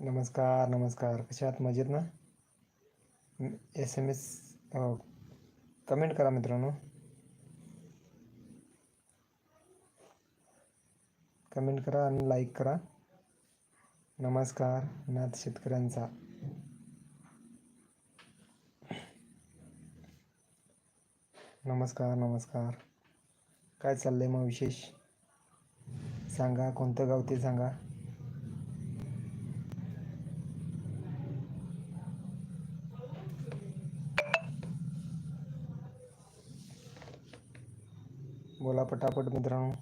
नमस्कार नमस्कार. कशा आहात? मजेत ना? एस एम एस कमेंट करा मित्रांनो. कमेंट करा आणि लाईक करा. नमस्कार नाथ शेतकऱ्यांचा. नमस्कार नमस्कार. काय चाललंय मग विशेष? सांगा कोणतं गाव ते सांगा. बोला पटापट मित्रांनो.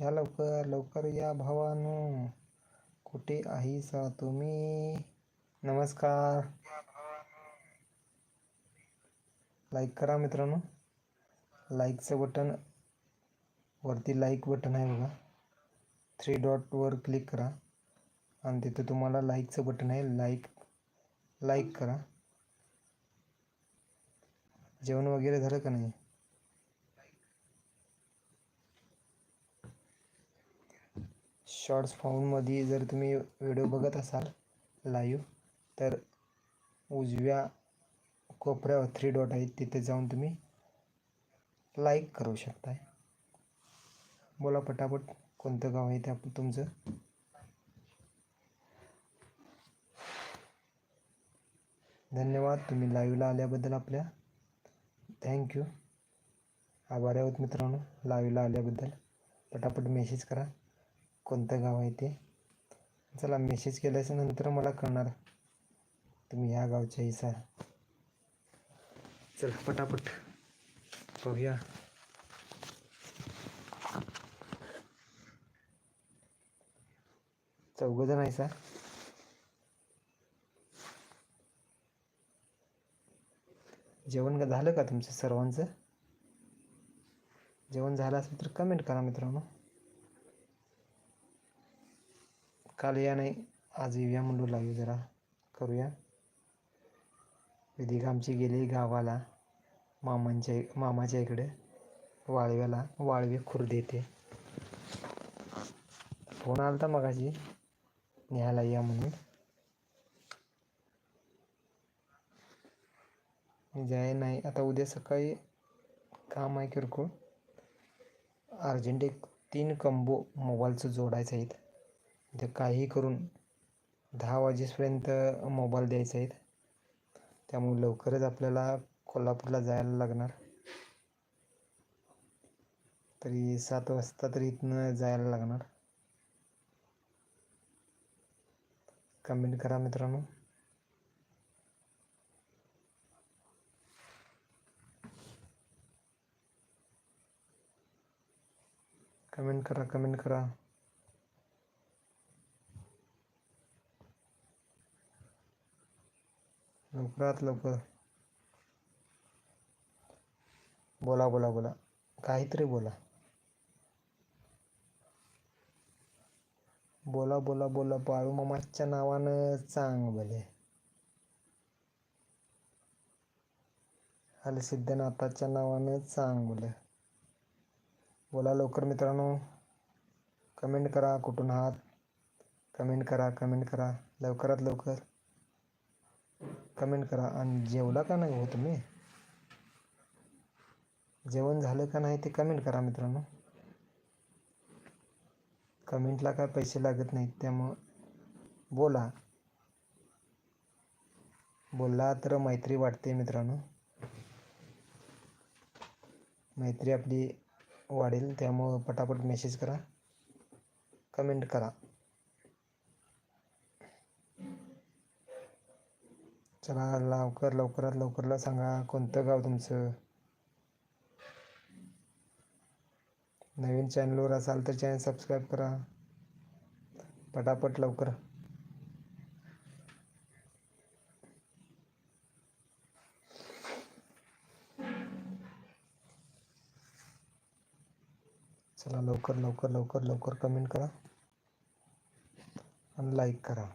या लवकर लवकर या भावानो. कुठे आहे सा तुम्ही? नमस्कार. लाईक करा मित्रांनो. लाईकचं बटन, वरती लाईक बटन आहे बघा. थ्री डॉटवर क्लिक करा. आणि तिथे तुम्हाला लाईकचं बटन आहे. लाईक लाईक करा. जेवण वगैरे झालं का नाही? शॉर्ट्स फाऊंडमध्ये जर तुम्ही व्हिडिओ बघत असाल लाईव्ह तर उजव्या कोपऱ्यावर थ्री डॉट आहेत. तिथे जाऊन तुम्ही लाईक करू शकताय. बोला पटापट कोणतं गाव आहे ते आपण तुमचं? धन्यवाद. तुम्ही लाईव्हला आल्याबद्दल आपल्या. थँक्यू आभारी आहोत मित्रांनो लाईव्हला आल्याबद्दल. पटापट मेसेज करा. कोणतं गाव आहे ते? चला मेसेज केल्याच्यानंतर मला कळणार. तुम्ही ह्या गावच्या हिसा चल पटापट पाहूया. चौघजण आहे सर जेवण झालं का तुमचं सर्वांचं? जेवण झालं असेल तर कमेंट करा मित्रांनो. काल या नाही आज येऊया म्हणलो लाईव्ह जरा. करूया. विधी आमची गेली गावाला मामांच्या मामाच्या इकडे. वाळव्याला वाळवे खुर्द येते. फोन आला होता मगाशी. न्यायला या म्हणून. जाय नाही. आता उद्या सकाळी काम आहे किरकोळ. अर्जंट एक तीन कंबो मोबाईलचं जोडायचं आहेत. ते काही करून दहा वाजेपर्यंत मोबाईल द्यायचे आहेत. त्यामुळे लवकरच आपल्याला कोल्हापूरला जायला लागणार. तरी सात वाजता तरी इथनं जायला लागणार. कमेंट करा मित्रांनो. कमेंट करा कमेंट करा. लवकरात लवकर. बोला बोला बोला. काहीतरी बोला. बोला बोला बोला बाळू मामाच्या नावानं चांग भले. आले सिद्धनाथाच्या नावानं चांग बोले बोला लवकर मित्रांनो. कमेंट करा कुठून आहात? कमेंट करा कमेंट करा. लवकरात लवकर. कमेंट करा. आणि जेवला का नाही हो तुम्ही? जेवण झालं का नाही ते कमेंट करा मित्रांनो. कमेंटला काय पैसे लागत नाहीत त्यामुळं बोला. बोलला तर मैत्री वाटते मित्रांनो. मैत्री आपली वाढेल त्यामुळं पटापट मेसेज करा. कमेंट करा. चला लवकर लवकरात लवकरला सांगा कोणतं गाव तुमचं? नवीन चॅनलवर असाल तर चॅनल सबस्क्राईब करा. पटापट लवकर. चला लवकर लवकर लवकर लवकर कमेंट करा. आणि लाईक करा.